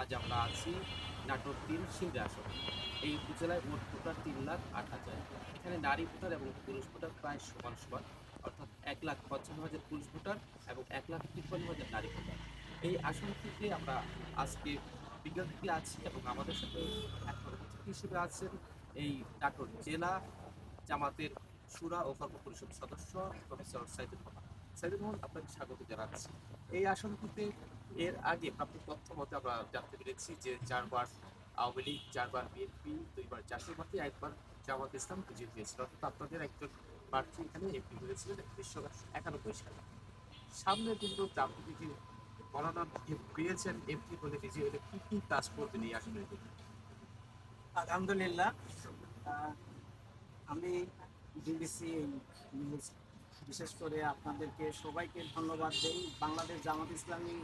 আজ আমরা আছি নাটোর তিন সিংড়া আসন এই উপজেলায় মোট ভোটার তিন লাখ আট হাজার। এখানে নারী ভোটার এবং পুরুষ ভোটার প্রায় সমান সমান, অর্থাৎ এক লাখ পঞ্চান্ন হাজার পুরুষ ভোটার এবং এক লাখ তিপ্পান্ন হাজার নারী ভোটার। এই আসন থেকে আমরা আজকে বিজ্ঞপ্তি আছি এবং আমাদের সাথে এখন হিসেবে আছেন এই নাটোর জেলা জামাতের সুরা ও কর্ম পরিষদ সদস্য প্রফেসর সাইদুল রহমান। সাইদুল রহমান, আপনাকে স্বাগত জানাচ্ছি। এই আসনটিতে এর আগে প্রাপ্ত তথ্য মতে আমরা জানতে পেরেছি যে চারবার আওয়ামী লীগ, চারবার বিএনপি, দুইবার জাতীয় পার্টি, একবার জামাত ইসলাম বিজয়ী হয়েছিল। অর্থাৎ আপনাদের একজন প্রার্থী এখানে এমপি হয়েছিলেন উনিশশো একানব্বই সালে। সামনে কিন্তু যে মনোনয়ন পেয়েছেন এমপি বলে বিজয়ী হলে কি কি কাজ করবেন এই আসনের? আলহামদুলিল্লাহ আমি নিউজ, বিশেষ করে আপনাদেরকে সবাইকে ধন্যবাদ দেই। বাংলাদেশ জামাত ইসলামী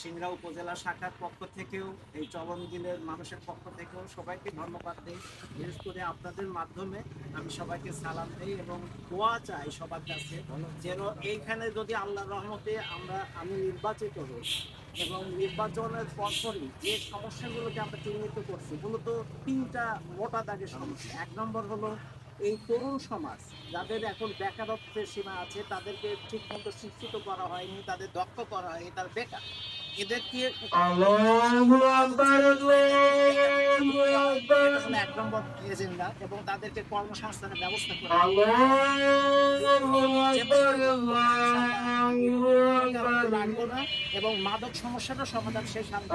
সিংড়া উপজেলা শাখার পক্ষ থেকেও, এই চলন দিনের মানুষের পক্ষ থেকেও সবাইকে ধন্যবাদ দিই। বিশেষ করে আপনাদের মাধ্যমে আমি সবাইকে সালাম দিই এবং দোয়া চাই সবার কাছে যেন এইখানে যদি আল্লাহ রহমতে আমরা, আমি নির্বাচিত হই এবং নির্বাচনের পরপরই যে সমস্যাগুলোকে আমরা চিহ্নিত করছি, মূলত তিনটা মোটা দাগের সমস্যা। এক নম্বর হলো এই তরুণ সমাজ, যাদের এখন বেকারত্বের সীমা আছে, তাদেরকে ঠিক মতো শিক্ষিত করা হয়নি, তাদের দক্ষ করা হয়নি, তার বেকার। এবং তাদেরকে কর্মসংস্থানের ব্যবস্থা করা এবং মাদক সমস্যাটা সমাধান শেষ আমরা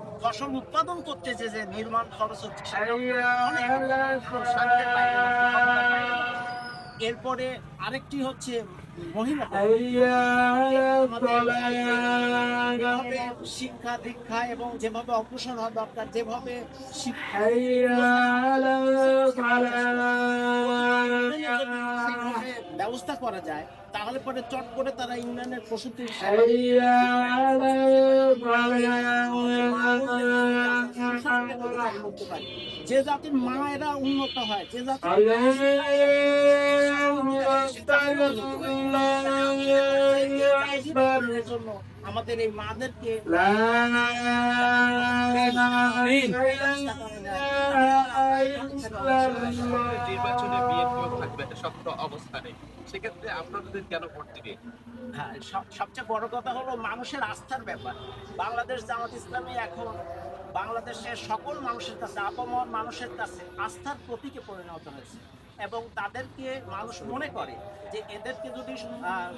ফসল উৎপাদন করতেছে যে নির্মাণ খরচ হচ্ছে এরপরে আরেকটি হচ্ছে শিক্ষা দীক্ষা এবং যেভাবে অগ্রসর হওয়া দরকার যেভাবে ব্যবস্থা করা যায়, তাহলে পরে চট করে তারা ইংল্যান্ডের প্রসূতি করতে পারে যে জাতির মায়েরা উন্নত হয় যে জাতির জন্য আমাদের এই মাদেরকে নির্বাচনে বিএনপিও থাকবে একটা শক্ত অবস্থানে সেক্ষেত্রে আপনাদের কেন ভোট দিবে? হ্যাঁ, সব- সবচেয়ে বড় কথা হলো মানুষের আস্থার ব্যাপার। বাংলাদেশ জামাত ইসলামী এখন বাংলাদেশের সকল মানুষের কাছে আপামর মানুষের কাছে আস্থার প্রতীকে পরিণত হয়েছে। এবং তাদেরকে মানুষ মনে করে যে এদেরকে যদি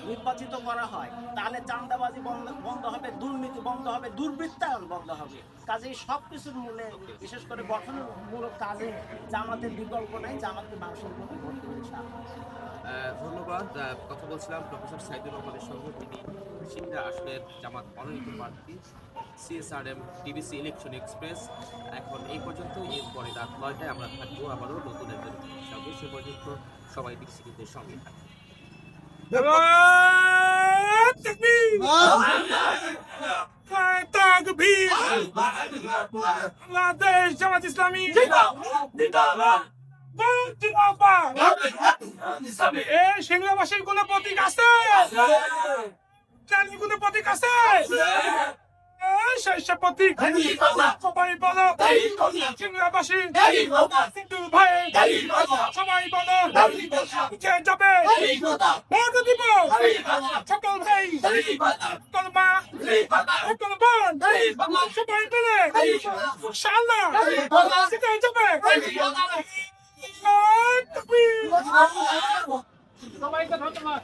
নির্বাচিত করা হয়, তাহলে চাঁদাবাজি বন্ধ বন্ধ হবে, দুর্নীতি বন্ধ হবে, দুর্বৃত্তায়ন বন্ধ হবে। কাজেই সব কিছুর মূলে, বিশেষ করে গঠনমূলক কাজে জামাতের বিকল্প নাই, জামাতকে মানুষের মধ্যে দেবে ধন্যবাদ। কথা বলছিলাম প্রফেসর সাইদুর রহমানের সঙ্গে। তিনি সিংড়া আসনের জামাত মনোনীত প্রার্থী, সিএসআরএম ডিবিসি ইলেকশন এক্সপ্রেস। এখন এই পর্যন্ত এরপরে রাত নয়টায় আমরা থাকব আবারও নতুন একজন সঙ্গে সে পর্যন্ত সবাই ডিবিসিদের সঙ্গে থাকবে। জামাত ইসলামী কোন প্রতীক আছে? কোন প্রতীক আছে। প্রতীক সবাই বলো সিংহবাসী হিন্দু ভাই সবাই বলো কে যাবে ভোট দিব সকল ভাই সকল মা সকল বোন সবাই মিলে ইনশাআল্লাহ সেটাই যাবে সবাইকে ধন্যবাদ